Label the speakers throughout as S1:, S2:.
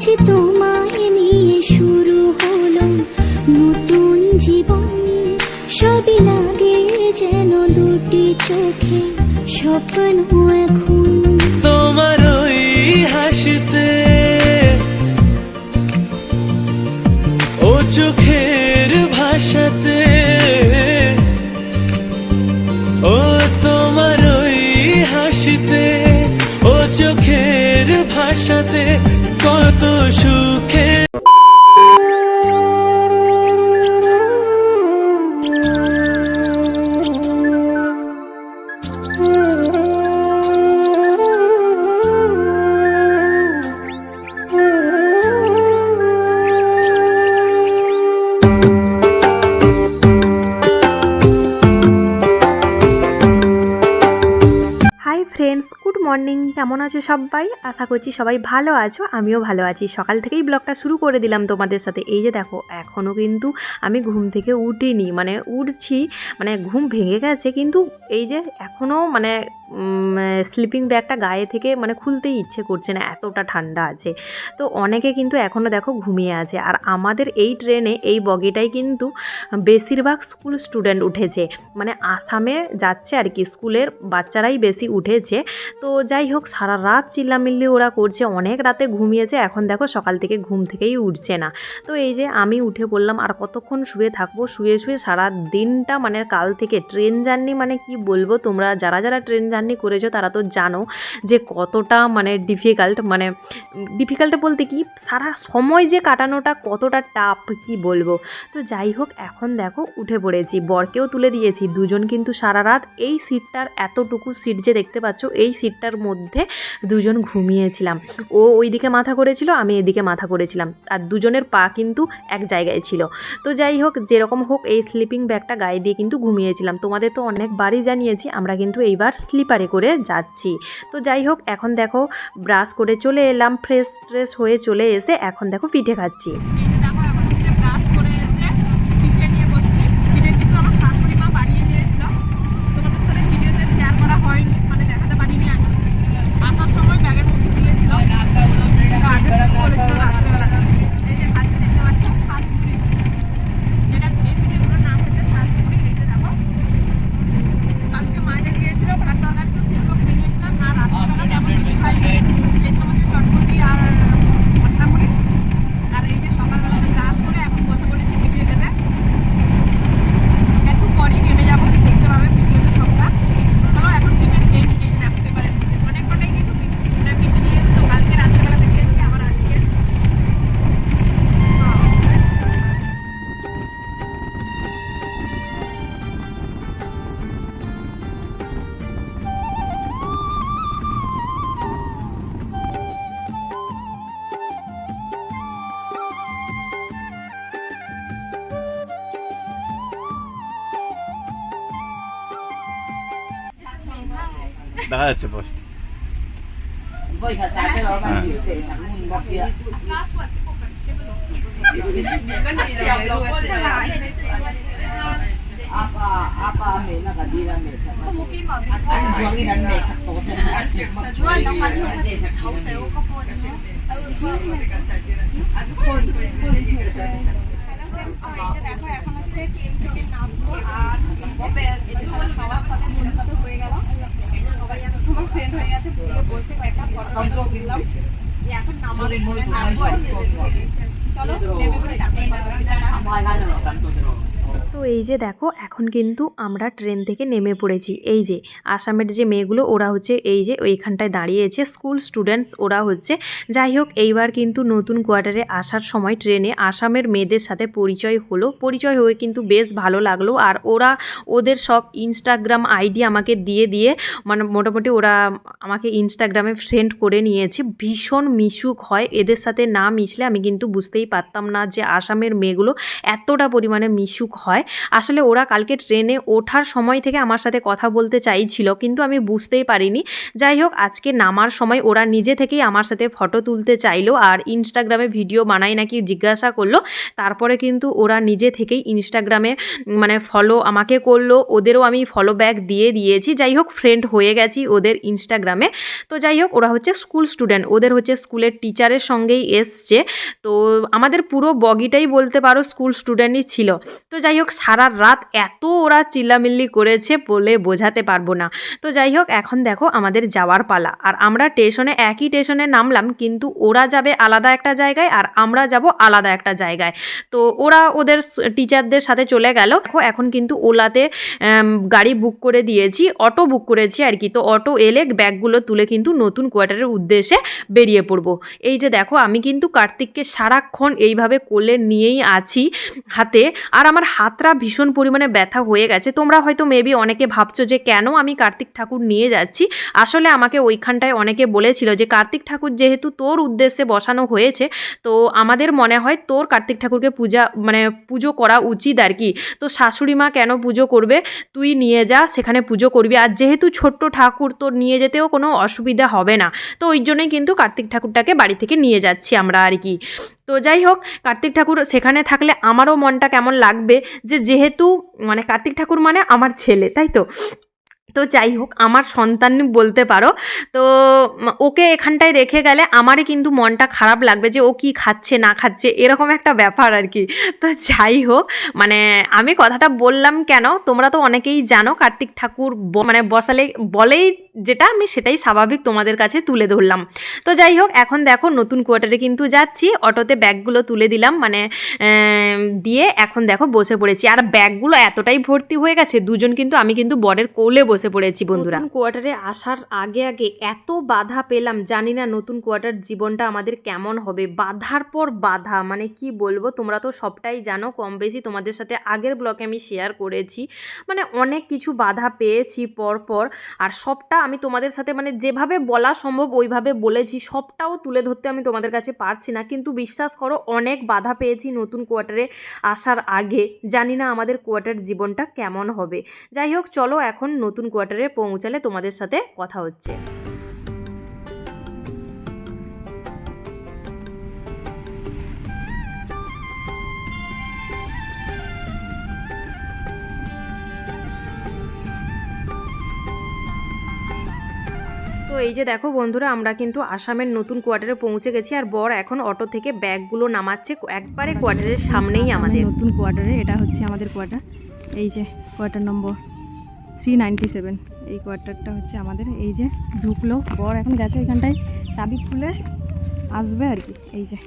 S1: আজ তোমায় নিয়ে শুরু হলো নতুন জীবন। সবই লাগে যেন দুটি চোখে স্বপ্ন এখন।
S2: তোমার ওই হাসিতে সুখে
S3: কেমন আছো সবাই? আশা করছি সবাই ভালো আছো, আমিও ভালো আছি। সকাল থেকেই ব্লগটা শুরু করে দিলাম তোমাদের সাথে। এই যে দেখো এখনও কিন্তু আমি ঘুম থেকে উঠিনি মানে উঠছি মানে ঘুম ভেঙে গেছে, কিন্তু এই যে এখনও মানে স্লিপিং ব্যাগটা গায়ে থেকে মানে খুলতেই ইচ্ছে করছে না, এতটা ঠান্ডা আছে। তো অনেকে কিন্তু এখনও দেখো ঘুমিয়ে আছে। আর আমাদের এই ট্রেনে এই বগিটাই কিন্তু বেশিরভাগ স্কুল স্টুডেন্ট উঠেছে। মানে আসামে যাচ্ছে আর কি স্কুলের বাচ্চারাই বেশি উঠেছে। তো যাই হোক, সারা রাত চিল্লামিল্লি ওরা করছে, অনেক রাতে ঘুমিয়েছে, এখন দেখো সকাল থেকে ঘুম থেকেই উঠছে না। তো এই যে আমি উঠে পড়লাম, আর কতক্ষণ শুয়ে থাকব? শুয়ে শুয়ে সারা দিনটা মানে কাল থেকে ট্রেন জার্নি মানে কি বলব? তোমরা যারা যারা ট্রেন জার্নি করেছ, তারা তো জানো যে কতটা মানে ডিফিকাল্ট মানে ডিফিকাল্ট বলতে কি, সারা সময় যে কাটানোটা কতটা টাফ কি বলব? তো যাই হোক, এখন দেখো উঠে পড়েছি, বরকেও তুলে দিয়েছি। দুজন কিন্তু সারা রাত এই সিটটার এতটুকু সিট যে দেখতে পাচ্ছ, এই সিটটার মধ্যে দুজন ঘুমিয়েছিলাম। ও ওইদিকে মাথা করেছিল, আমি এদিকে মাথা করেছিলাম। আর দুজনের পা কিন্তু এক জায়গায় ছিল। তো যাই হোক, যেরকম হোক এই স্লিপিং ব্যাগটা গায়ে দিয়ে কিন্তু ঘুমিয়েছিলাম। তোমাদের তো অনেকবারই জানিয়েছি, আমরা কিন্তু এইবার স্লিপারে করে যাচ্ছি। তো যাই হোক, এখন দেখো ব্রাশ করে চলে এলাম ফ্রেশ ট্রেশ হয়ে চলে এসে এখন দেখো পিঠে খাচ্ছি।
S4: দেখা
S5: যাচ্ছে post
S6: apa apa may nakadira may sa ang juwangi nan may sakto sa juwan ng mali may sakto
S4: আমরা এই যে দেখো এখন হচ্ছে ট্রেন থেকে নামবো আর এই যে সবার সবার সাথে বন্ধুত্ব হয়ে গেল এই যে সবাই এখন আমার ফ্রেন্ড হয়ে গেছে পুরো বসে কয়েকটা ফটো টটো এখন নামার নামবো। চলো নেমে পড়ি
S3: তো এই যে দেখো, এখন কিন্তু আমরা ট্রেন থেকে নেমে পড়েছি। এই যে, আসামের যে মেয়েগুলো, ওরা হচ্ছে এই যে ওইখানটায় দাঁড়িয়েছে, স্কুল স্টুডেন্টস ওরা হচ্ছে। যাই হোক, এইবার কিন্তু নতুন কোয়ার্টারে আসার সময় ট্রেনে আসামের মেয়েদের সাথে পরিচয় হলো। পরিচয় হয়ে কিন্তু বেশ ভালো লাগল। আর ওরা, ওদের সব ইনস্টাগ্রাম আইডি আমাকে দিয়ে দিয়ে মানে মোটামুটি ওরা আমাকে ইনস্টাগ্রামে ফ্রেন্ড করে নিয়েছে। ভীষণ মিশুক হয়। এদের সাথে না মিশলে আমি কিন্তু বুঝতেই পারতাম না যে আসামের মেয়েগুলো এতটা পরিমাণে মিশুক হয়। আসলে ওরা কালকে ট্রেনে ওঠার সময় থেকে আমার সাথে কথা বলতে চাইছিল, কিন্তু আমি বুঝতেই পারিনি। যাই হোক, আজকে নামার সময় ওরা নিজে থেকেই আমার সাথে ফটো তুলতে চাইলো আর ইনস্টাগ্রামে ভিডিও বানাই নাকি জিজ্ঞাসা করল। তারপরে কিন্তু ওরা নিজে থেকেই ইনস্টাগ্রামে মানে ফলো আমাকে করল, ওদেরও আমি ফলো ব্যাক দিয়ে দিয়েছি। যাই হোক ফ্রেন্ড হয়ে গেছি ওদের ইনস্টাগ্রামে তো যাই হোক, ওরা হচ্ছে স্কুল স্টুডেন্ট ওদের হচ্ছে স্কুলের টিচারের সঙ্গেই এসছে। তো আমাদের পুরো বগিটাই বলতে পারো স্কুল স্টুডেন্টই ছিল। তো যাই হোক সারা রাত এত ওরা চিল্লামিল্লি করেছে বলে বোঝাতে পারব না। তো যাই হোক, এখন দেখো আমাদের যাওয়ার পালা। আর আমরা স্টেশনে, একই স্টেশনে নামলাম, কিন্তু ওরা যাবে আলাদা একটা জায়গায় আর আমরা যাব আলাদা একটা জায়গায়। তো ওরা ওদের টিচারদের সাথে চলে গেল। এখন কিন্তু ওলাতে গাড়ি বুক করে দিয়েছি অটো বুক করেছি আর কি। তো অটো এলে ব্যাগগুলো তুলে কিন্তু নতুন কোয়ার্টারের উদ্দেশ্যে বেরিয়ে পড়ব। এই যে দেখো, আমি কিন্তু কার্তিককে সারাক্ষণ এইভাবে কোলে নিয়েই আছি হাতে। আর আমার হাতটা ভীষণ পরিমাণে ব্যথা হয়ে গেছে। তোমরা হয়তো মেবি অনেকে ভাবছ যে কেন আমি কার্তিক ঠাকুর নিয়ে যাচ্ছি? আসলে আমাকে ওইখানটায় অনেকে বলেছিল যে কার্তিক ঠাকুর যেহেতু তোর উদ্দেশ্যে বসানো হয়েছে, তো আমাদের মনে হয় তোর কার্তিক ঠাকুরকে পূজা মানে পুজো করা উচিত আর কি তো শাশুড়ি মা কেন পুজো করবে? তুই নিয়ে যা, সেখানে পুজো করবি। আর যেহেতু ছোট্ট ঠাকুর, তোর নিয়ে যেতেও কোনো অসুবিধা হবে না। তো ওই জন্যই কিন্তু কার্তিক ঠাকুরটাকে বাড়ি থেকে নিয়ে যাচ্ছি আমরা আর কি তো যাই হোক, কার্তিক ঠাকুর সেখানে থাকলে আমারও মনটা কেমন লাগবে যে যেহেতু মানে কার্তিক ঠাকুর মানে আমার ছেলে, তাই তো? তো যাই হোক, আমার সন্তান বলতে পারো, তো ওকে এখানটায় রেখে গেলে আমারই কিন্তু মনটা খারাপ লাগবে যে ও কি খাচ্ছে, না খাচ্ছে, এরকম একটা ব্যাপার আর কি। তো যাই হোক মানে আমি কথাটা বললাম কেন? তোমরা তো অনেকেই জানো, কার্তিক ঠাকুর মানে বসালে, বলেই যেটা আমি সেটাই স্বাভাবিক তোমাদের কাছে তুলে ধরলাম। তো যাই হোক, এখন দেখো নতুন কোয়ার্টারে কিন্তু যাচ্ছি। অটোতে ব্যাগগুলো তুলে দিলাম মানে দিয়ে এখন দেখো বসে পড়েছি। আর ব্যাগগুলো এতটাই ভর্তি হয়ে গেছে, দুজন কিন্তু আমি কিন্তু বরের কোলে বসে পড়েছি, বন্ধুরা। কোয়ার্টারে আসার আগে আগে এত বাধা পেলাম, জানি না নতুন কোয়ার্টার জীবনটা আমাদের কেমন হবে। বাধার পর বাধা মানে কি বলব, তোমরা তো সবটাই জানো, কম বেশি তোমাদের সাথে আগের ব্লকে আমি শেয়ার করেছি। মানে অনেক কিছু বাধা পেয়েছি পর পর আর সবটা আমি তোমাদের সাথে মানে যেভাবে বলা সম্ভব ওইভাবে বলেছি, সবটাও তুলে ধরতে আমি তোমাদের কাছে পারছি না। কিন্তু বিশ্বাস করো, অনেক বাধা পেয়েছি নতুন কোয়ার্টারে আসার আগে। জানি না আমাদের কোয়ার্টার জীবনটা কেমন হবে। যাই হোক, চলো এখন নতুন কোয়ার্টারে পৌঁছালে তোমাদের সাথে কথা হচ্ছে। এই যে দেখো বন্ধুরা আমরা কিন্তু আসামের নতুন কোয়ার্টারে পৌঁছে গেছি আর বর এখন অটো থেকে ব্যাগগুলো নামাচ্ছে একবারে কোয়ার্টারের সামনেই আমাদের।
S7: নতুন কোয়ার্টারে এটা হচ্ছে আমাদের কোয়ার্টার। এই যে quarter number three ninety seven এই কোয়ার্টারটা হচ্ছে আমাদের। এই যে ঢুকলো বর এখন গেছে ওইখানটায় চাবি খুলে আসবে আর কি এই যে।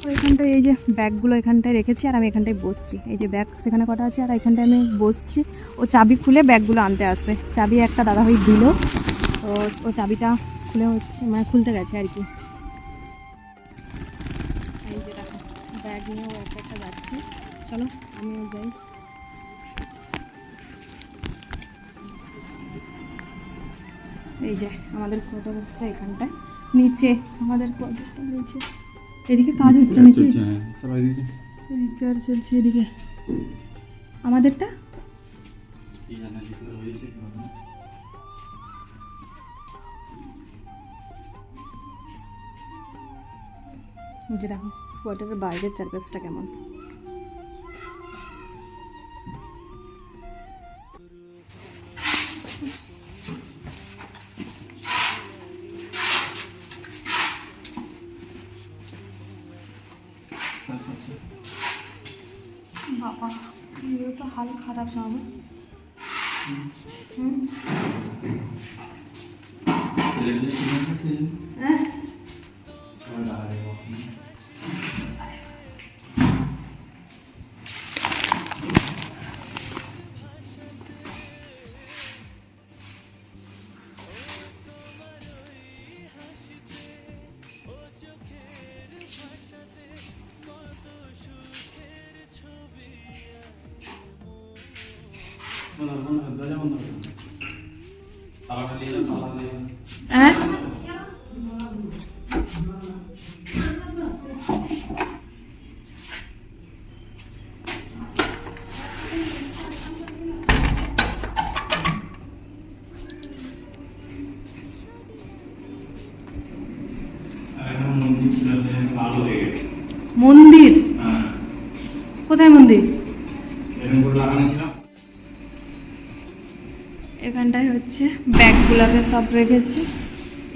S7: তো এখানটায় এই যে ব্যাগগুলো এখানটায় রেখেছি আর আমি এখানটায় বসছি। এই যে ব্যাগ সেখানে কটা আছে আর এখানটায় আমি বসছি। ও চাবি খুলে ব্যাগগুলো আনতে আসবে। চাবি একটা দাদাভাই দিল। তো ও চাবিটা খুলে হচ্ছে মানে খুলতে গেছে আর কি। এই যে দেখো ব্যাগ নিয়ে ও একটা একটা যাচ্ছে। চলো আমিও যাই। এই যে আমাদের কোয়ার্টার হচ্ছে এখানটায়। নিচে আমাদের কোয়ার্টারটা নিচে। এদিকে কাজ হচ্ছে নাকি? রিপেয়ার চলছে এদিকে। আমাদেরটা? যে দেখো কোয়ার্টারের বাইরের চারপাশটা কেমন? বাবা তো হাল খারাপ আমার কোথায় মন্দির? এখানটায় হচ্ছে ব্যাগগুলোকে সব রেখেছি।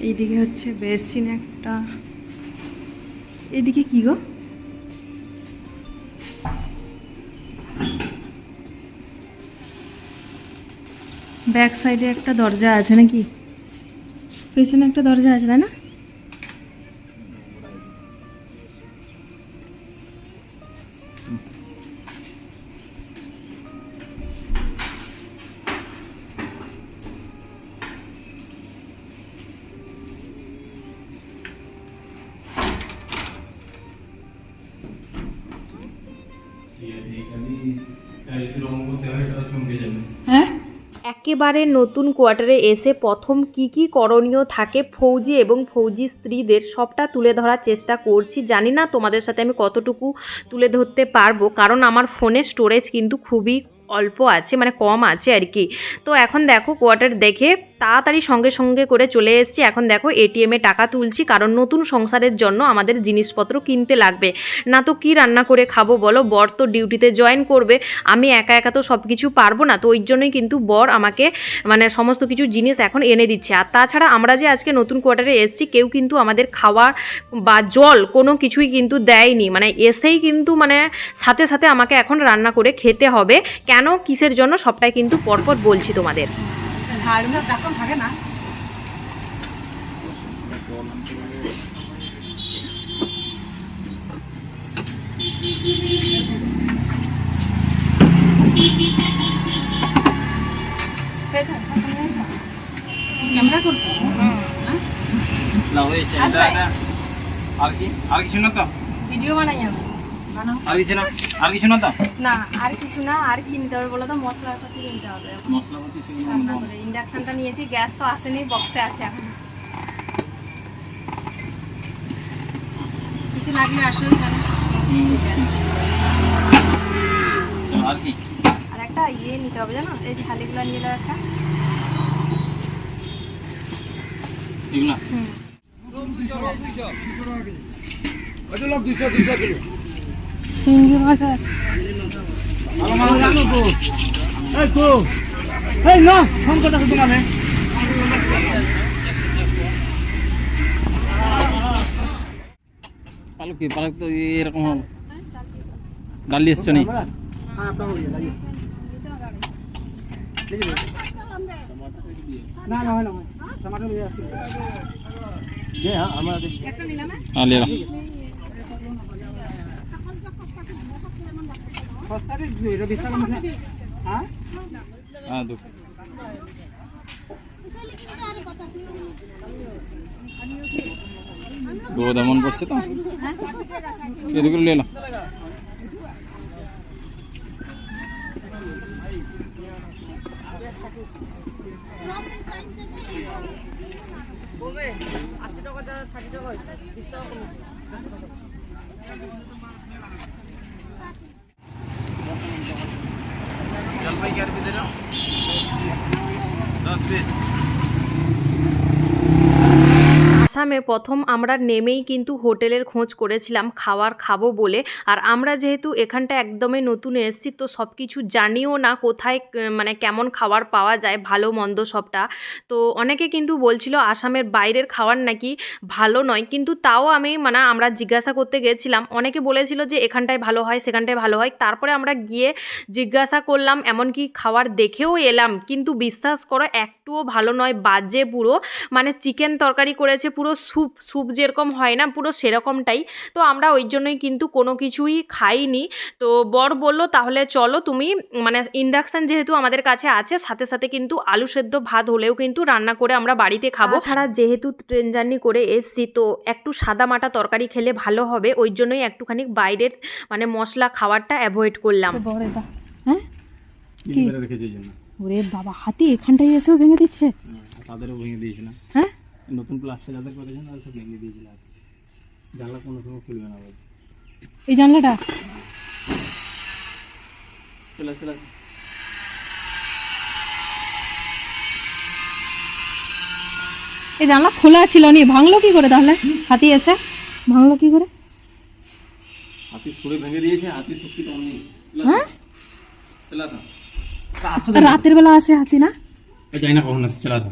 S7: এইদিকে হচ্ছে বেসিন একটা। এইদিকে কি গো? ব্যাক সাইডে একটা দরজা আছে নাকি? পেছনে একটা দরজা আছে তাই না?
S3: একেবারে নতুন কোয়ার্টারে এসে প্রথম কি কি করণীয় থাকে ফৌজি এবং ফৌজি স্ত্রীদের সবটা তুলে ধরার চেষ্টা করছি। জানি না তোমাদের সাথে আমি কতটুকু তুলে ধরতে পারব, কারণ আমার ফোনে স্টোরেজ কিন্তু খুবই অল্প আছে মানে কম আছে আর কি। তো এখন দেখো কোয়ার্টার দেখে তাড়াতাড়ি সঙ্গে সঙ্গে করে চলে এসেছি। এখন দেখো এটিএমে টাকা তুলছি, কারণ নতুন সংসারের জন্য আমাদের জিনিসপত্র কিনতে লাগবে। না তো কি রান্না করে খাব বলো? বর তো ডিউটিতে জয়েন করবে। আমি একা একা তো সব কিছু পারব না, তো ওই জন্যই কিন্তু বর আমাকে মানে সমস্ত কিছু জিনিস এখন এনে দিচ্ছে। আর তাছাড়া আমরা যে আজকে নতুন কোয়ার্টারে এসেছি, কেউ কিন্তু আমাদের খাওয়ার বা জল কোনো কিছুই কিন্তু দেয়নি। মানে এসেই কিন্তু মানে সাথে সাথে আমাকে এখন রান্না করে খেতে হবে। কেন? কিসের জন্য? সবটাই কিন্তু পরপর বলছি তোমাদের।
S4: ঝাড়ু না তখন থাকে না ক্যামেরা করছ
S5: না হয়েছে এটা এটা আর কি আর কিছু না তো
S7: ভিডিও বানাই আমি বানাও
S5: আর কিছু না আর কিছু না তো?
S7: না আর কিছু না আর কি নিতে হবে বলো তো? মশলাপাতি নিতে হবে
S5: মশলাপাতি সেগুলো
S7: ইন্ডাকশনটা নিয়েছি গ্যাস তো আসেনি বক্সে আছে এখন।
S4: কিছু লাগলে
S5: হুম, আর কি?
S7: আর একটা ইয়ে নিতে হবে জানো? এই ছালিগুলো নিয়ে এলো একটা।
S5: এগুলা?
S7: সিঙ্গি মাছ আছে
S5: পালক কি পালক তো এরকম হবে ডালি এসছে নি হ্যাঁ ले ला হ্যাঁ দু রোদ এমন পড়ছে তো এদিকে নিয়ে এলো
S4: আশি টাকা ষাট টাকা হয়েছে বিশ টাকা কমেছে
S5: জলপাই কি আর দিতে যাও দশ পিস
S3: আসামে প্রথম আমরা নেমেই কিন্তু হোটেলের খোঁজ করেছিলাম খাবার খাব বলে। আর আমরা যেহেতু এখানটা একদমই নতুন এসেছি, তো সব কিছু জানিও না কোথায় মানে কেমন খাবার পাওয়া যায়, ভালো মন্দ সবটা। তো অনেকে কিন্তু বলছিল, আসামের বাইরের খাবার নাকি ভালো নয়। কিন্তু তাও আমি মানে আমরা জিজ্ঞাসা করতে গেছিলাম। অনেকে বলেছিল যে, এখানটায় ভালো হয়, সেখানটায় ভালো হয়। তারপরে আমরা গিয়ে জিজ্ঞাসা করলাম, এমনকি খাবার দেখেও এলাম। কিন্তু বিশ্বাস করো একটুও ভালো নয় বাজে পুরো। মানে চিকেন তরকারি করেছে পুরো স্যুপ স্যুপ যেরকম হয় না পুরো সেরকমটাই। তো আমরা ওই জন্যই কিন্তু কোনো কিছুই খাইনি। তো বর বলল তাহলে চলো তুমি মানে ইন্ডাকশান যেহেতু আমাদের কাছে আছে সাথে সাথে কিন্তু আলু সেদ্ধ ভাত হলেও কিন্তু রান্না করে আমরা বাড়িতে খাব। ছাড়া যেহেতু ট্রেন জার্নি করে এসছি তো একটু সাদা মাটা তরকারি খেলে ভালো হবে। ওই জন্যই একটুখানি বাইরের মানে মশলা খাবারটা অ্যাভয়েড করলাম।
S7: হ্যাঁ? ওরে বাবা হাতি এখানটায় এসেও ভেঙে দিচ্ছে?
S5: তাদেরও ভেঙে দিয়েছিলাম
S7: হ্যাঁ?
S5: নতুন প্লাস্টার যাদের করেছেন তাদের সব ভেঙে দিয়েছিলাম জানলা কোনো সময় খুলবে না
S7: এই জানলাটা?
S5: চলে চলে
S7: এই জানলা খোলা ছিল নি ভাঙলো কি করে তাহলে? হাতি এসে ভাঙলো কি করে?
S5: হাতি ছুঁড়ে ভেঙে দিয়েছে হাতির শক্তি কম নেই।
S7: হ্যাঁ?
S5: চলে আসো।
S7: রাতের বেলা আসে হাতি না
S5: যাই না কখন আসে চলে আসা।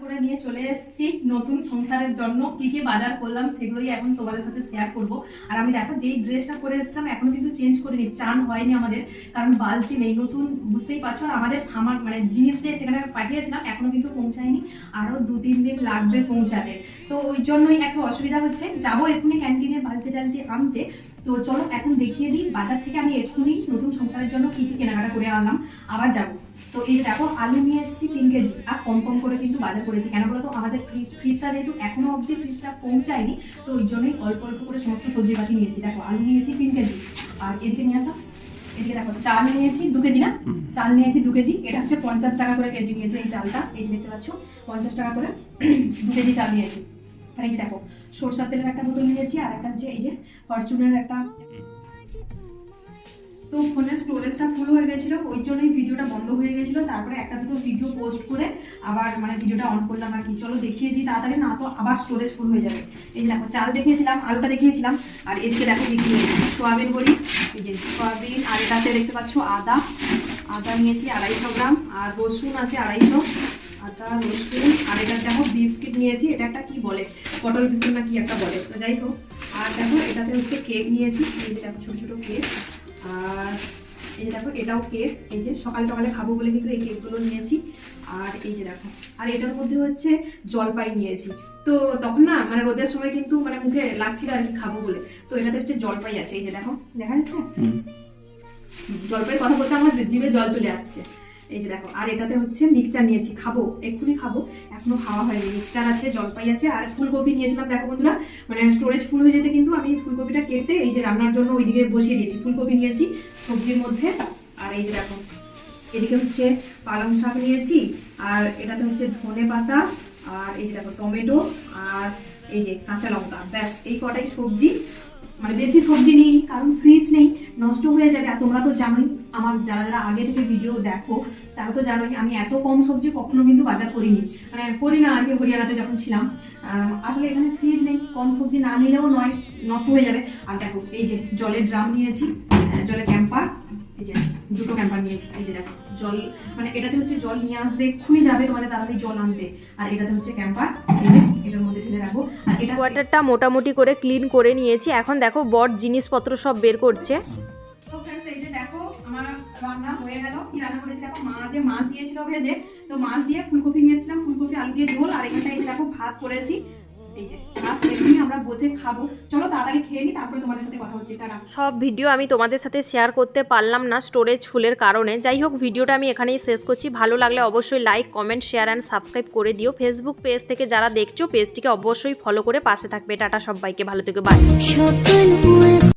S7: করে নিয়ে চলে এসেছি। নতুন সংসারের জন্য কি কি বাজার করলাম সেগুলোই এখন তোমাদের সাথে শেয়ার করব। আর আমি দেখো যেই ড্রেসটা পরে এসেছিলাম, এখনও কিন্তু চেঞ্জ করিনি, চান হয়নি আমাদের, কারণ বালতি নেই। নতুন, বুঝতেই পারছ? আর আমাদের সামার মানে জিনিস যে সেখানে পাঠিয়েছিলাম, এখনও কিন্তু পৌঁছায়নি। আরও দু তিন দিন লাগবে পৌঁছাতে। তো ওই জন্যই একটু অসুবিধা হচ্ছে। যাব এক্ষুনি ক্যান্টিনে বালতি টালতি আনতে। তো চলো এখন দেখিয়ে দিই, বাজার থেকে আমি এক্ষুনি নতুন সংসারের জন্য কি কি কেনাকাটা করে আনলাম, আবার যাব। তো এই দেখো, আলু নিয়ে এসেছি তিন কেজি, আর কম কম করে কিন্তু বাজার করেছি। কেন বলতো? আমাদের ফ্রিজ ফ্রিজটা যেহেতু এখনও অবধি ফ্রিজটা পৌঁছায়নি তো ওই জন্যই অল্প অল্প করে সমস্ত সবজিপাতি নিয়েছি। দেখো আলু নিয়েছি তিন কেজি আর এদিকে নিয়ে আসো। এদিকে দেখো চাল নিয়েছি দু কেজি না? চাল নিয়েছি দু কেজি এটা হচ্ছে পঞ্চাশ টাকা করে কেজি নিয়েছে এই চালটা এই যে দেখতে পাচ্ছ পঞ্চাশ টাকা করে দু কেজি চাল নিয়েছি। আর এই যে দেখো সরষার তেলের একটা বোতল নিয়েছি আর একটা হচ্ছে এই যে ফরচুনের একটা তো ফোনের স্টোরেজটা ফুল হয়ে গেছিল, ওই জন্যই ভিডিওটা বন্ধ হয়ে গেছিল। তারপরে একটা দুটো ভিডিও পোস্ট করে আবার মানে ভিডিওটা অন করলাম আর কি। চলো দেখিয়ে দিই তাড়াতাড়ি, না তো আবার স্টোরেজ ফুল হয়ে যাবে। এই দেখো, চাল দেখিয়েছিলাম, আলুটা দেখিয়েছিলাম, আর এদিকে দেখো দেখিয়ে সোয়াবিন বলি, এই যে সোয়াবিন, আর এটাতে দেখতে পাচ্ছ আদা। আদা নিয়েছি আড়াইশো গ্রাম, আর রসুন আছে আড়াইশো। আদা, রসুন, আর এটা দেখো বিস্কিট নিয়েছি। এটা একটা কি বলে? পটল বিস্কুট না কি একটা বলে? তো যাই হোক, আর দেখো এটাতে হচ্ছে কেক নিয়েছি। এই দেখো ছোটো ছোটো কেক আর এই যে দেখো এটাও কেক এই যে সকাল সকালে খাব বলে কিন্তু এই কেকগুলো নিয়েছি। আর এই যে দেখো আর এটার মধ্যে হচ্ছে জলপাই নিয়েছি। তো তখন না মানে রোদের সময় কিন্তু মানে মুখে লাগছিল আর কি খাব বলে। তো এটাতে হচ্ছে জলপাই আছে। এই যে দেখো দেখা যাচ্ছে? জলপাই কথা বলতে আমার জিভে জল চলে আসছে। এই যে দেখো, আর এটাতে হচ্ছে মিক্সচার নিয়েছি, খাব, এক্ষুনি খাব। এখনও খাওয়া হয়নি মিক্সচার আছে, জলপাই আছে, আর ফুলকপি নিয়েছিলাম, দেখো বন্ধুরা মানে স্টোরেজ ফুল হয়ে যেতে কিন্তু আমি ফুলকপিটা কেটে এই যে রান্নার জন্য ওইদিকে বসিয়ে দিয়েছি, ফুলকপি নিয়েছি, সবজির মধ্যে। আর এই যে দেখো, এদিকে হচ্ছে পালং শাক নিয়েছি, আর এটাতে হচ্ছে ধনে পাতা, আর এই যে দেখো টমেটো, আর এই যে কাঁচা লঙ্কা, ব্যাস, এই কটাই সবজি। মানে বেশি সবজি নেই, কারণ ফ্রিজ নেই। নষ্ট হয়ে যাবে। আর তোমরা তো জানোই, আমার যারা যারা আগে থেকে ভিডিও দেখো, তারা তো জানোই আমি এত কম সবজি কখনো কিন্তু বাজার করিনি। মানে করি না, আগে হরিয়ানাতে যখন ছিলাম আসলে এখানে ফ্রিজ নেই, কম সবজি না নিলেও নয়, নষ্ট হয়ে যাবে। আর দেখো, এই যে জলের ড্রাম নিয়েছি জলের ক্যাম্পার এই যে দুটো ক্যাম্পার নিয়েছি এই যে দেখো জল মানে এটাতে হচ্ছে জল নিয়ে আসবে এক্ষুনি যাবে তোমাদের তাড়াতাড়ি জল আনতে। আর এটাতে হচ্ছে ক্যাম্পার এই যে এটার মধ্যে ফেলে রাখব। আর এটা
S3: কোয়ার্টারটা মোটামুটি করে ক্লিন করে নিয়েছি। এখন দেখো বট জিনিসপত্র সব বের করছে।
S7: তো friends, এই যে দেখো আমার রান্না হয়ে গেল। কি রান্না করেছি দেখো? মা যে মাছ দিয়েছিল ভেজে তো মাছ দিয়ে ফুলকপি নিয়েছিলাম ফুলকপি আলু দিয়ে ঝোল। আর এখানটা এই দেখো ভাত করেছি। এই যে আমরা বসে খাব। চলো তাড়াতাড়ি খেয়ে নিই তারপরে তোমাদের সাথে কথা হচ্ছে টাটা।
S3: সব ভিডিও আমি তোমাদের সাথে শেয়ার করতে পারলাম না স্টোরেজ ফুলের কারণে। যাই হোক ভিডিওটা আমি এখানেই শেষ করছি। ভালো লাগলে অবশ্যই like comment share and subscribe করে দিও। ফেসবুক পেজ থেকে যারা দেখছ পেজটিকে অবশ্যই ফলো করে পাশে থাকবে। টাটা সবাইকে ভালো থেকে বাই